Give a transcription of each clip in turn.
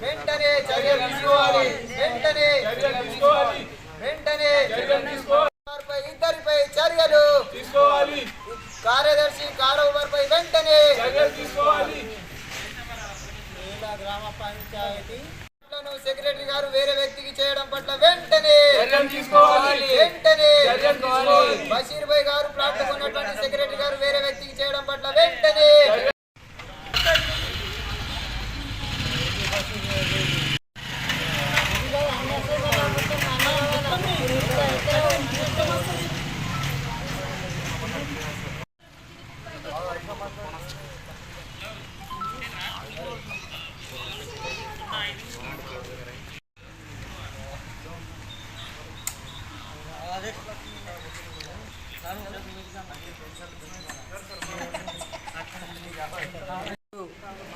వెంటనే చర్యలు తీసుకోవాలి. వెంటనే చర్యలు తీసుకోవాలి. వెంటనే చర్యలు తీసుకోవాలి. ఇద్దరిపై చర్యలు తీసుకోవాలి. కార్యదర్శి కారోబార్పై వెంటనే చర్యలు తీసుకోవాలి. గ్రామ పంచాయతీ లను సెక్రటరీ గారు వేరే వ్యక్తికి చేయడం పట్ల వెంటనే చర్యలు తీసుకోవాలి వెంటనే చర్యలు తీసుకోవాలి బషీర్ భాయ్ గారు ప్లాట్ కొన్నటువంటి సెక్రటరీ గారు వేరే వ్యక్తికి చేయడం పట్ల వెంటనే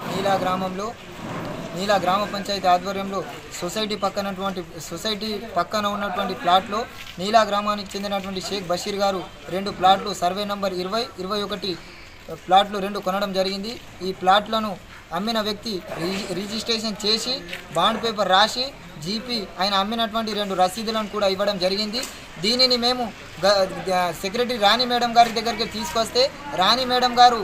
నీలా గ్రామంలో నీలా గ్రామ పంచాయతీ ఆధ్వర్యంలో సొసైటీ పక్కనటువంటి సొసైటీ పక్కన ఉన్నటువంటి ప్లాట్లో నీలా గ్రామానికి చెందినటువంటి షేక్ బషీర్ గారు రెండు ప్లాట్లు సర్వే నంబర్ ఇరవై ఇరవై ఒకటి ప్లాట్లు రెండు కొనడం జరిగింది. ఈ ప్లాట్లను అమ్మిన వ్యక్తి రిజి- రిజిస్ట్రేషన్ చేసి బాండ్ పేపర్ రాసి జీపీ ఆయన అమ్మినటువంటి రెండు రసీదులను కూడా ఇవ్వడం జరిగింది. దీనిని మేము సెక్రటరీ రాణి మేడం గారి దగ్గరికి తీసుకొస్తే రాణి మేడం గారు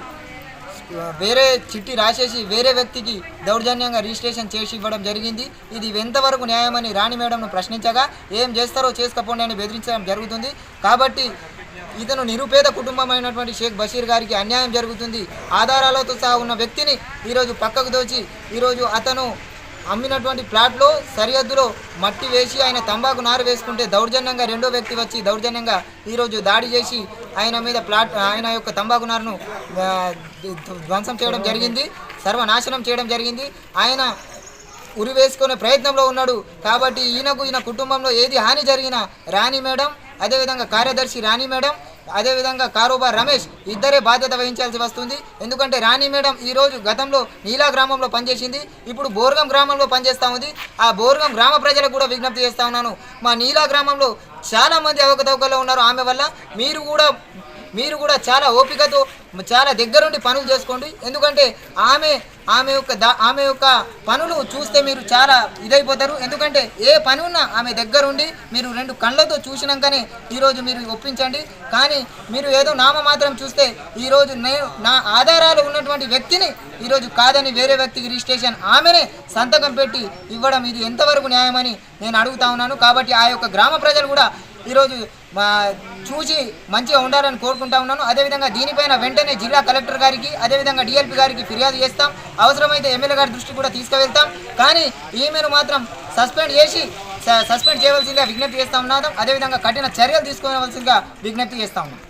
వేరే చిట్టి రాసేసి వేరే వ్యక్తికి దౌర్జన్యంగా రిజిస్ట్రేషన్ చేసి ఇవ్వడం జరిగింది. ఇది ఎంతవరకు న్యాయమని రాణి మేడంను ప్రశ్నించగా ఏం చేస్తారో చేసుకపోండి అని బెదిరించడం జరుగుతుంది. కాబట్టి ఇతను నిరుపేద కుటుంబమైనటువంటి షేక్ బషీర్ గారికి అన్యాయం జరుగుతుంది. ఆధారాలతో సహా ఉన్న వ్యక్తిని ఈరోజు పక్కకు దోచి ఈరోజు అతను అమ్మినటువంటి ప్లాట్లో సరిహద్దులో మట్టి వేసి ఆయన తంబాకు నారు వేసుకుంటే దౌర్జన్యంగా రెండో వ్యక్తి వచ్చి దౌర్జన్యంగా ఈరోజు దాడి చేసి ఆయన మీద ప్లాట్ ఆయన యొక్క తంబాకు నారును ధ్వంసం చేయడం జరిగింది సర్వనాశనం చేయడం జరిగింది. ఆయన ఉరి వేసుకునే ప్రయత్నంలో ఉన్నాడు కాబట్టి ఈయనకు ఈయన కుటుంబంలో ఏది హాని జరిగినా రాణి మేడం అదేవిధంగా కార్యదర్శి రాణి మేడం అదేవిధంగా కారోబార్ రమేష్ ఇద్దరే బాధ్యత వహించాల్సి వస్తుంది. ఎందుకంటే రాణి మేడం ఈరోజు గతంలో నీలా గ్రామంలో పనిచేసింది. ఇప్పుడు బోర్గం గ్రామంలో పనిచేస్తూ ఉంది. ఆ బోర్గం గ్రామ ప్రజలకు కూడా విజ్ఞప్తి చేస్తూ ఉన్నాను. మా నీలా గ్రామంలో చాలామంది అవకతవకలో ఉన్నారు. ఆమె వల్ల మీరు కూడా మీరు కూడా చాలా ఓపికతో చాలా దగ్గరుండి పనులు చేసుకోండి. ఎందుకంటే ఆమె ఆమె యొక్క దా ఆమె యొక్క పనులు చూస్తే మీరు చాలా ఇదైపోతారు. ఎందుకంటే ఏ పని ఉన్నా ఆమె దగ్గరుండి మీరు రెండు కళ్ళతో చూసినాకనే ఈరోజు మీరు ఒప్పించండి. కానీ మీరు ఏదో నామ మాత్రం చూస్తే ఈరోజు నేను నా ఆధారాలు ఉన్నటువంటి వ్యక్తిని ఈరోజు కాదని వేరే వ్యక్తికి రిజిస్ట్రేషన్ ఆమెనే సంతకం పెట్టి ఇవ్వడం ఇది ఎంతవరకు న్యాయమని నేను అడుగుతా ఉన్నాను. కాబట్టి ఆ యొక్క గ్రామ ప్రజలు కూడా ఈరోజు చూసి మంచిగా ఉండాలని కోరుకుంటా ఉన్నాను. అదేవిధంగా దీనిపైన వెంటనే జిల్లా కలెక్టర్ గారికి అదేవిధంగా డిఎల్పి గారికి ఫిర్యాదు చేస్తాం. అవసరమైతే ఎమ్మెల్యే గారి దృష్టి కూడా తీసుకువెళ్తాం. కానీ ఈమెను మాత్రం సస్పెండ్ చేసి సస్పెండ్ చేయవలసిందిగా విజ్ఞప్తి చేస్తా ఉన్నాం అదేవిధంగా కఠిన చర్యలు తీసుకోవాల్సిందిగా విజ్ఞప్తి చేస్తా ఉన్నాం